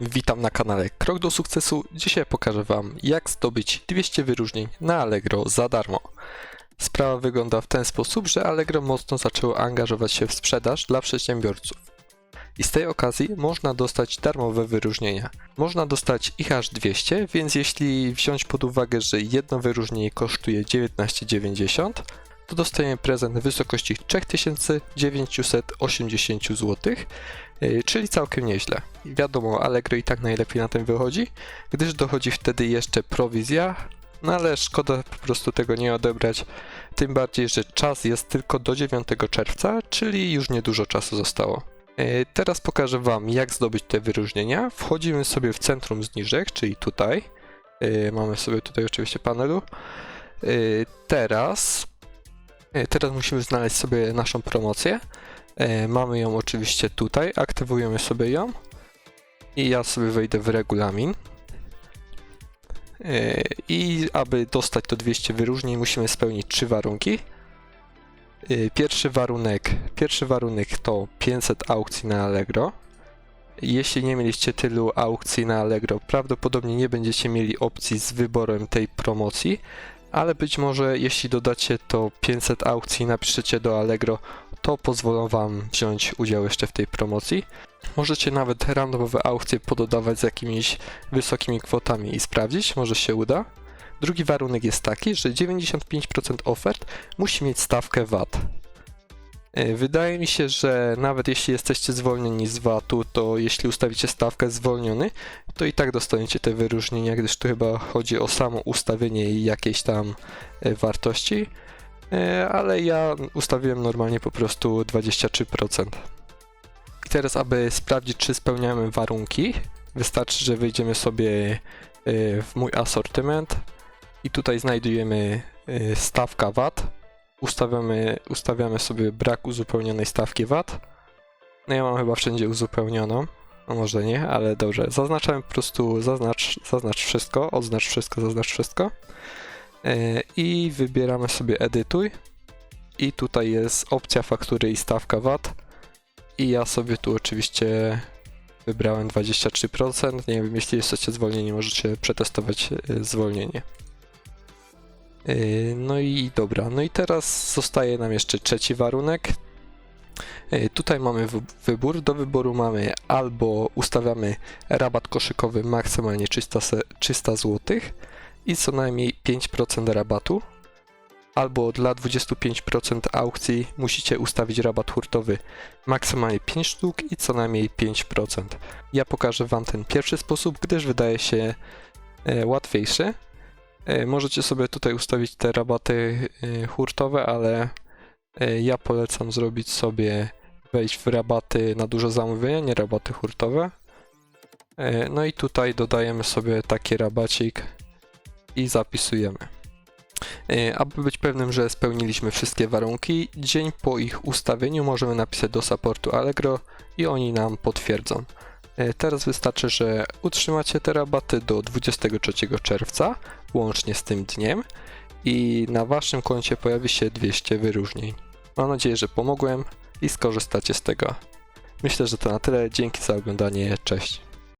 Witam na kanale Krok do Sukcesu. Dzisiaj pokażę Wam, jak zdobyć 200 wyróżnień na Allegro za darmo. Sprawa wygląda w ten sposób, że Allegro mocno zaczęło angażować się w sprzedaż dla przedsiębiorców. I z tej okazji można dostać darmowe wyróżnienia. Można dostać ich aż 200, więc jeśli wziąć pod uwagę, że jedno wyróżnienie kosztuje 19,90, to dostajemy prezent w wysokości 3980 zł, Yy, czyli całkiem nieźle. Wiadomo, Allegro i tak najlepiej na tym wychodzi, gdyż dochodzi wtedy jeszcze prowizja, no ale szkoda po prostu tego nie odebrać, tym bardziej, że czas jest tylko do 9 czerwca, czyli już niedużo czasu zostało. Yy, Teraz pokażę Wam, jak zdobyć te wyróżnienia. Wchodzimy sobie w centrum zniżek, czyli tutaj. Yy, Mamy sobie tutaj oczywiście panelu. Teraz, teraz musimy znaleźć sobie naszą promocję. E, Mamy ją oczywiście tutaj, aktywujemy sobie ją i ja sobie wejdę w regulamin. E, I aby dostać to 200 wyróżnień musimy spełnić trzy warunki. E, Pierwszy warunek, pierwszy warunek to 500 aukcji na Allegro. Jeśli nie mieliście tylu aukcji na Allegro, prawdopodobnie nie będziecie mieli opcji z wyborem tej promocji, ale być może jeśli dodacie to 500 aukcji i napiszecie do Allegro, to pozwolą Wam wziąć udział jeszcze w tej promocji. Możecie nawet randomowe aukcje pododawać z jakimiś wysokimi kwotami i sprawdzić, może się uda. Drugi warunek jest taki, że 95% ofert musi mieć stawkę VAT. E, Wydaje mi się, że nawet jeśli jesteście zwolnieni z VAT-u, to jeśli ustawicie stawkę zwolniony, to i tak dostaniecie te wyróżnienia, gdyż tu chyba chodzi o samo ustawienie jakiejś tam e, wartości. E, ale ja ustawiłem normalnie po prostu 23%. I teraz, aby sprawdzić, czy spełniamy warunki, wystarczy, że wejdziemy sobie w mój asortyment i tutaj znajdujemy stawka VAT. Ustawiamy, ustawiamy sobie brak uzupełnionej stawki VAT. No ja mam chyba wszędzie uzupełnioną. No może nie, ale dobrze. Zaznaczamy po prostu, zaznacz, zaznacz wszystko, odznacz wszystko, zaznacz wszystko. E, i wybieramy sobie edytuj i tutaj jest opcja faktury i stawka VAT i ja sobie tu oczywiście wybrałem 23%, nie wiem, jeśli jesteście zwolnieni możecie przetestować e, zwolnienie. E, No i dobra, no i teraz zostaje nam jeszcze trzeci warunek. E, Tutaj mamy wy- wybór. Do wyboru mamy albo ustawiamy rabat koszykowy maksymalnie 300, se- 300 zł, i co najmniej 5% rabatu, albo dla 25% aukcji musicie ustawić rabat hurtowy maksymalnie 5 sztuk i co najmniej 5%. Ja pokażę Wam ten pierwszy sposób, gdyż wydaje się e, łatwiejszy. E, możecie sobie tutaj ustawić te rabaty e, hurtowe, ale e, ja polecam zrobić sobie wejść w rabaty na duże zamówienia, nie rabaty hurtowe. No i tutaj dodajemy sobie taki rabacik i zapisujemy. Aby być pewnym, że spełniliśmy wszystkie warunki, dzień po ich ustawieniu możemy napisać do supportu Allegro i oni nam potwierdzą. Teraz wystarczy, że utrzymacie te rabaty do 23 czerwca, łącznie z tym dniem i na waszym koncie pojawi się 200 wyróżnień. Mam nadzieję, że pomogłem i skorzystacie z tego. Myślę, że to na tyle. Dzięki za oglądanie. Cześć.